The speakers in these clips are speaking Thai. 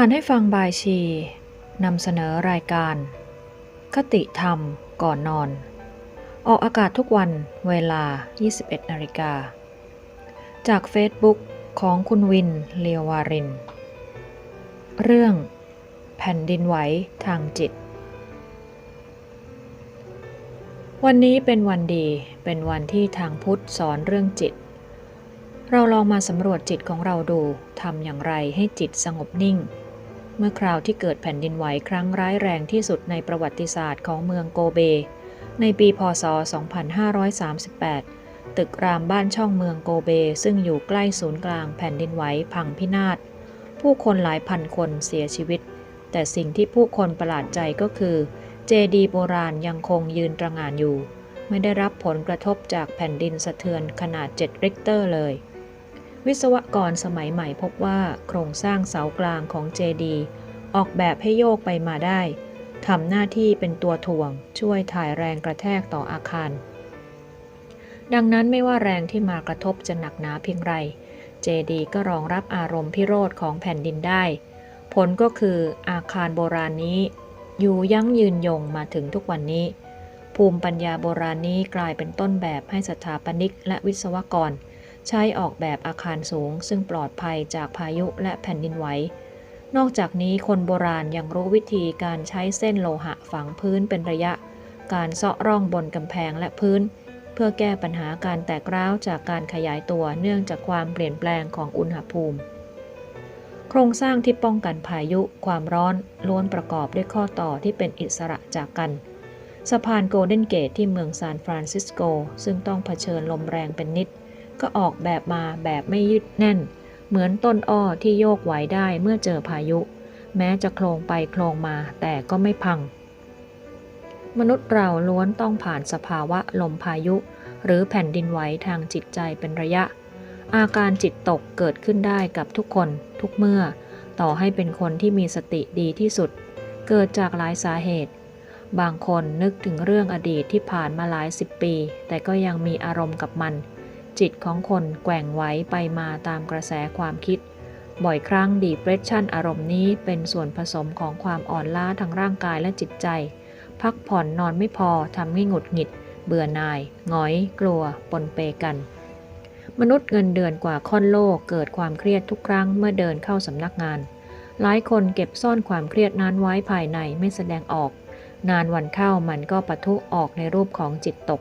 อ่านให้ฟังบายชีนำเสนอรายการ คติธรรมก่อนนอน ออกอากาศทุกวันเวลา 21นาฬิกา จากเฟซบุ๊กของคุณวินเลียววาริน เรื่อง แผ่นดินไหวทางจิต วันนี้เป็นวันดีเป็นวันที่ทางพุทธสอนเรื่องจิต เราลองมาสำรวจจิตของเราดูทำอย่างไรให้จิตสงบนิ่ง เมื่อคราวที่เกิดแผ่นดินไหวครั้งร้ายแรงที่สุดในประวัติศาสตร์ของเมืองโกเบ ในปีพศ 2538 ตึกรามบ้านช่องเมืองโกเบ ซึ่งอยู่ใกล้ศูนย์กลางแผ่นดินไหวพังพินาศ ผู้คนหลายพันคนเสียชีวิต แต่สิ่งที่ผู้คนประหลาดใจก็คือ เจดีโบราณยังคงยืนตระหง่านอยู่ ไม่ได้รับผลกระทบจากแผ่นดินสะเทือนขนาด 7 ริกเตอร์เลย วิศวกรสมัยใหม่พบว่าโครงสร้างเสากลางของเจดีออกแบบให้โยกไปมาได้ทำหน้าที่เป็นตัวถ่วง ช่วยถ่ายแรงกระแทกต่ออาคาร ดังนั้นไม่ว่าแรงที่มากระทบจะหนักหนาเพียงไร เจดีก็รองรับอารมณ์พิโรธของแผ่นดินได้ ผลก็คืออาคารโบราณนี้ อยู่ยั้งยืนยงมาถึงทุกวันนี้ ภูมิปัญญาโบราณนี้กลายเป็นต้นแบบให้สถาปนิกและวิศวกร ใช้ออกแบบอาคารสูง ซึ่งปลอดภัยจากพายุและแผ่นดินไหว นอกจากนี้คนโบราณยังรู้วิธีการใช้เส้นโลหะฝังพื้นเป็นระยะ การเซาะร่องบนกำแพงและพื้น เพื่อแก้ปัญหาการแตกร้าวจากการขยายตัวเนื่องจากความเปลี่ยนแปลงของอุณหภูมิ โครงสร้างที่ป้องกันพายุความร้อนล้วนประกอบด้วยข้อต่อที่เป็นอิสระจากกันสะพานโกลเด้นเกตที่เมืองซานฟรานซิสโก ซึ่งต้องเผชิญลมแรงเป็นนิด ก็ออกแบบมาแบบไม่ยึดแน่น เหมือนต้นอ้อที่โยกไหวได้เมื่อเจอพายุ แม้จะโคลงไปโคลงมาแต่ก็ไม่พัง มนุษย์เราล้วนต้องผ่านสภาวะลมพายุ หรือแผ่นดินไหวทางจิตใจเป็นระยะ อาการจิตตกเกิดขึ้นได้กับทุกคนทุกเมื่อ ต่อให้เป็นคนที่มีสติดีที่สุด เกิดจากหลายสาเหตุบางคนนึกถึงเรื่องอดีตที่ผ่านมาหลายสิบปี แต่ก็ยังมีอารมณ์กับมัน จิตของคนแกว่งไหวไปมาตามกระแสความคิด บ่อยครั้งดีเ r รสชันอารมณ์นี้เป็นส่วนผสมของความอ่อนล้าทางร่างกายและจิตใจ พักผ่อนนอนไม่พอทำให้หงุดหงิด เบื่อหน่ายหงอย กลัว ปนเปกัน มนุษย์เงินเดือนกว่าค่อนโลกเกิดความเครียดทุกครั้งเมื่อเดินเข้าสำนักงาน หลายคนเก็บซ่อนความเครียดนั้นไว้ภายในไม่แสดงออก นานวันเข้ามันก็ปะทุออกในรูปของจิตตก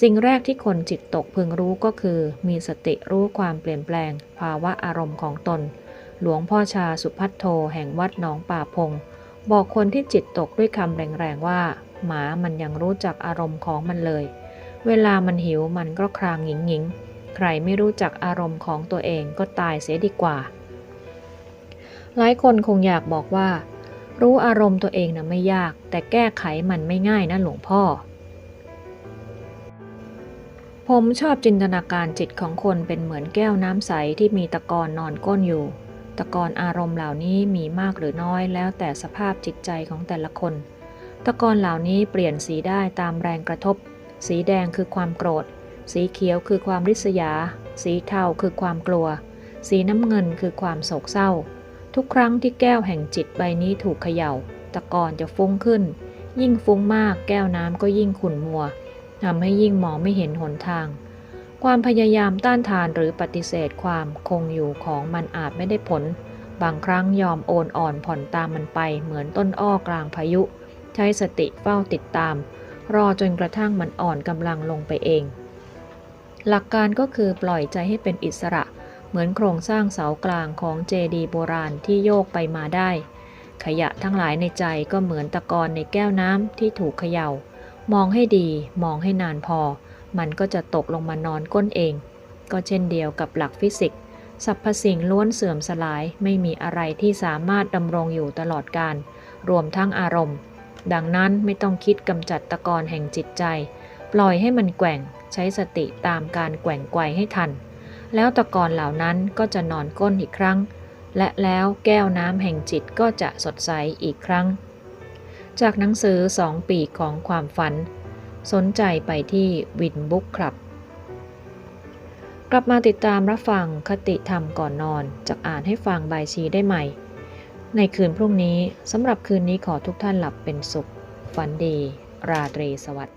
สิ่งแรกที่คนจิตตกพึงรู้ก็คือ มีสติรู้ความเปลี่ยนแปลง ภาวะอารมณ์ของตน หลวงพ่อชาสุพัทโทแห่งวัดหนองป่าพง บอกคนที่จิตตกด้วยคำแรงๆว่า หมามันยังรู้จักอารมณ์ของมันเลย เวลามันหิวมันก็ครางหงิงหงิงใครไม่รู้จักอารมณ์ของตัวเองก็ตายเสียดีกว่า หลายคนคงอยากบอกว่า รู้อารมณ์ตัวเองนะไม่ยาก แต่แก้ไขมันไม่ง่ายนะหลวงพ่อ ผมชอบจินตนาการจิตของคนเป็นเหมือนแก้วน้ำใสที่มีตะกอนนอนก้นอยู่ ตะกอนอารมณ์เหล่านี้มีมากหรือน้อยแล้วแต่สภาพจิตใจของแต่ละคน ตะกอนเหล่านี้เปลี่ยนสีได้ตามแรงกระทบ สีแดงคือความโกรธ สีเขียวคือความริษยา สีเทาคือความกลัว สีน้ำเงินคือความโศกเศร้า ทุกครั้งที่แก้วแห่งจิตใบนี้ถูกเขย่า ตะกอนจะฟุ้งขึ้น ยิ่งฟุ้งมากแก้วน้ำก็ยิ่งขุ่นมัว ทำให้ยิ่งมองไม่เห็นหนทาง ความพยายามต้านทานหรือปฏิเสธความคงอยู่ของมันอาจไม่ได้ผล บางครั้งยอมโอนอ่อนผ่อนตามมันไปเหมือนต้นอ้อกลางพายุ ใช้สติเฝ้าติดตาม รอจนกระทั่งมันอ่อนกำลังลงไปเอง หลักการก็คือปล่อยใจให้เป็นอิสระ เหมือนโครงสร้างเสากลางของเจดีโบราณที่โยกไปมาได้ ขยะทั้งหลายในใจก็เหมือนตะกอนในแก้วน้ำที่ถูกเขยา่า มองให้ดี มองให้นานพอ มันก็จะตกลงมานอนก้นเอง ก็เช่นเดียวกับหลักฟิสิกส์สรรพสิ่งล้วนเสื่อมสลายไม่มีอะไรที่สามารถดำรงอยู่ตลอดการ รวมทั้งอารมณ์ ดังนั้นไม่ต้องคิดกำจัดตะกอนแห่งจิตใจ ปล่อยให้มันแกว่ง ใช้สติตามการแกว่งไกวให้ทัน แล้วตะกอนเหล่านั้นก็จะนอนก้นอีกครั้ง และแล้วแก้วน้ำแห่งจิตก็จะสดใสอีกครั้ง จากหนังสือสองปีกของความฝัน สนใจไปที่วินบุ๊กครับ กลับมาติดตามรับฟังคติธรรมก่อนนอนจากอ่านให้ฟังบายชีได้ใหม่ ในคืนพรุ่งนี้สำหรับคืนนี้ขอทุกท่านหลับเป็นสุข ฝันดี ราตรีสวัสดิ์